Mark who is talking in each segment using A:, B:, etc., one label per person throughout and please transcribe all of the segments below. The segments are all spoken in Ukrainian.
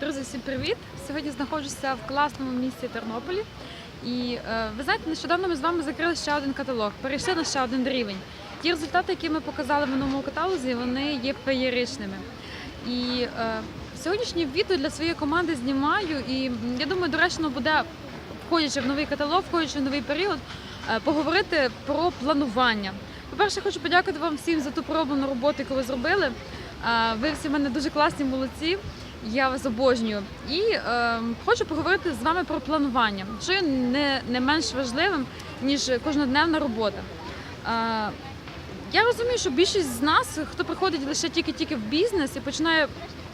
A: Друзі, всім привіт! Сьогодні знаходжуся в класному місті Тернополі. І е, ви знаєте, нещодавно ми з вами закрили ще один каталог, перейшли на ще один рівень. Ті результати, які ми показали в минулому каталозі, вони є феєричними. І е, сьогоднішнє відео для своєї команди знімаю. І я думаю, доречно буде, входячи в новий каталог, входячи в новий період, е, поговорити про планування. По-перше, хочу подякувати вам всім за ту пророблену роботу, яку ви зробили. Ви всі в мене дуже класні молодці. Я вас обожнюю. І е, хочу поговорити з вами про планування, що не, не менш важливим, ніж кожнодневна робота. Е, я розумію, що більшість з нас, хто приходить лише тільки-тільки в бізнес і починає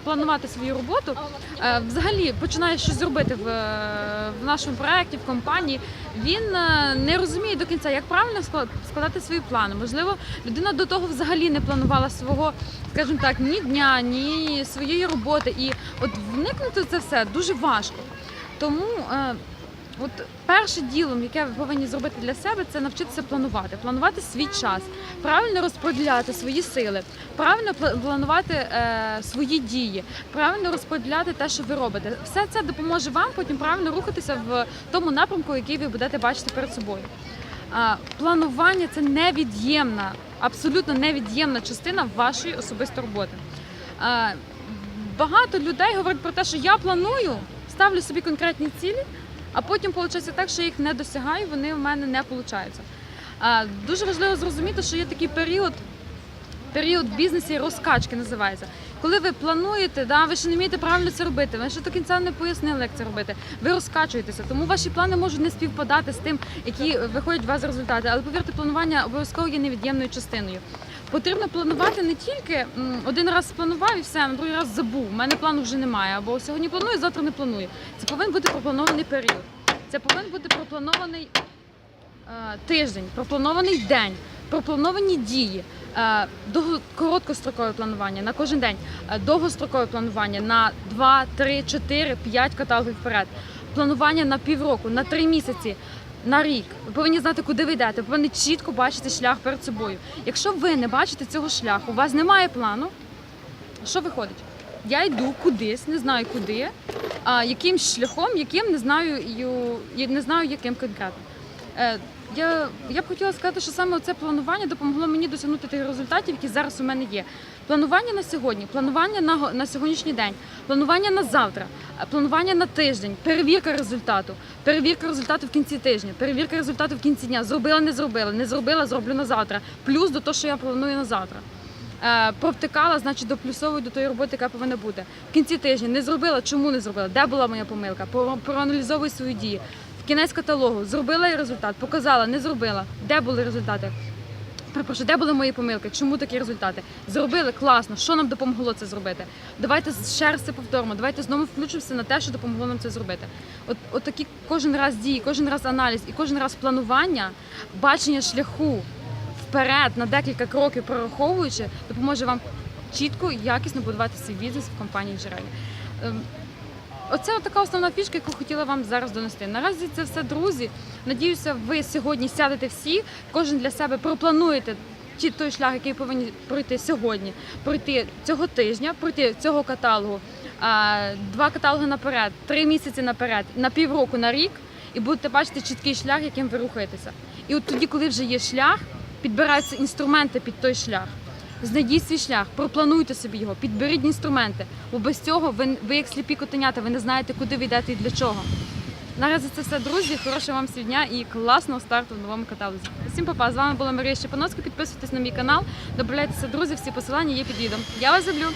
A: планувати свою роботу, е, взагалі починає щось зробити в, е, в нашому проєкті, в компанії, він е, не розуміє до кінця, як правильно склад- складати свої плани. Можливо, людина до того взагалі не планувала свого, скажімо так, ні дня, ні своєї роботи. І от вникнути це все дуже важко. Тому От першим ділом, яке ви повинні зробити для себе, це навчитися планувати, планувати свій час, правильно розподіляти свої сили, правильно планувати е, свої дії, правильно розподіляти те, що ви робите. Все це допоможе вам потім правильно рухатися в тому напрямку, який ви будете бачити перед собою. А, планування це невід'ємна, абсолютно невід'ємна частина вашої особистої роботи. А, багато людей говорять про те, що я планую, ставлю собі конкретні цілі, а потім виходить так, що я їх не досягаю, вони в мене не виходять. Дуже важливо зрозуміти, що є такий період. Період в бізнесі розкачки називається. Коли ви плануєте, да, ви ще не вмієте правильно це робити, ви ще до кінця не пояснили, як це робити. Ви розкачуєтеся, тому ваші плани можуть не співпадати з тим, які виходять у вас результати. Але повірте, планування обов'язково є невід'ємною частиною. Потрібно планувати не тільки один раз спланував і все, на другий раз забув. У мене плану вже немає. Або сьогодні планую, завтра не планую. Це повинен бути пропланований період. Це повинен бути пропланований е, тиждень, пропланований день, проплановані дії, е, довго- короткострокове планування на кожен день, е, довгострокове планування на 2, 3, 4, 5 каталогів вперед, планування на півроку, на 3 місяці. На рік ви повинні знати, куди ви йдете. Ви повинні чітко бачити шлях перед собою. Якщо ви не бачите цього шляху, у вас немає плану. Що виходить? Я йду кудись, не знаю куди, а якимсь шляхом, яким не знаю, не знаю, яким конкретно. Е, я, я б хотіла сказати, що саме це планування допомогло мені досягнути тих результатів, які зараз у мене є. Планування на сьогодні, планування на, на сьогоднішній день, планування на завтра, е, планування на тиждень, перевірка результату, перевірка результату в кінці тижня, перевірка результату в кінці дня. Зробила, не зробила, не зробила, зроблю на завтра. Плюс до того, що я планую на завтра. Е, провтикала, значить доплюсовую до тої роботи, яка повинна бути. В кінці тижня не зробила, чому не зробила? Де була моя помилка? Про- Проаналізовуй свої дії. Кінець каталогу зробила я результат, показала, не зробила. Де були результати? Перепрошую, де були мої помилки? Чому такі результати? Зробили класно. Що нам допомогло це зробити? Давайте ще раз це повторимо. Давайте знову включимося на те, що допомогло нам це зробити. От, от такі кожен раз дії, кожен раз аналіз і кожен раз планування, бачення шляху вперед на декілька кроків прораховуючи, допоможе вам чітко і якісно будувати свій бізнес в компанії Джерелі. Оце така основна фішка, яку хотіла вам зараз донести. Наразі це все, друзі. Надіюся, ви сьогодні сядете всі, кожен для себе проплануєте ті- той шлях, який повинні пройти сьогодні, пройти цього тижня, пройти цього каталогу, два каталоги наперед, три місяці наперед, на півроку, на рік, і будете бачити чіткий шлях, яким ви рухаєтеся. І от тоді, коли вже є шлях, підбираються інструменти під той шлях. Знайдіть свій шлях, проплануйте собі його, підберіть інструменти. Бо без цього ви, ви як сліпі котенята, ви не знаєте, куди ви йдете і для чого. Наразі це все, друзі. Хорошого вам сьогодні і класного старту в новому каталозі. Всім папа, з вами була Марія Щепановська. Підписуйтесь на мій канал, додавайтеся, друзі, всі посилання є під відео. Я вас люблю.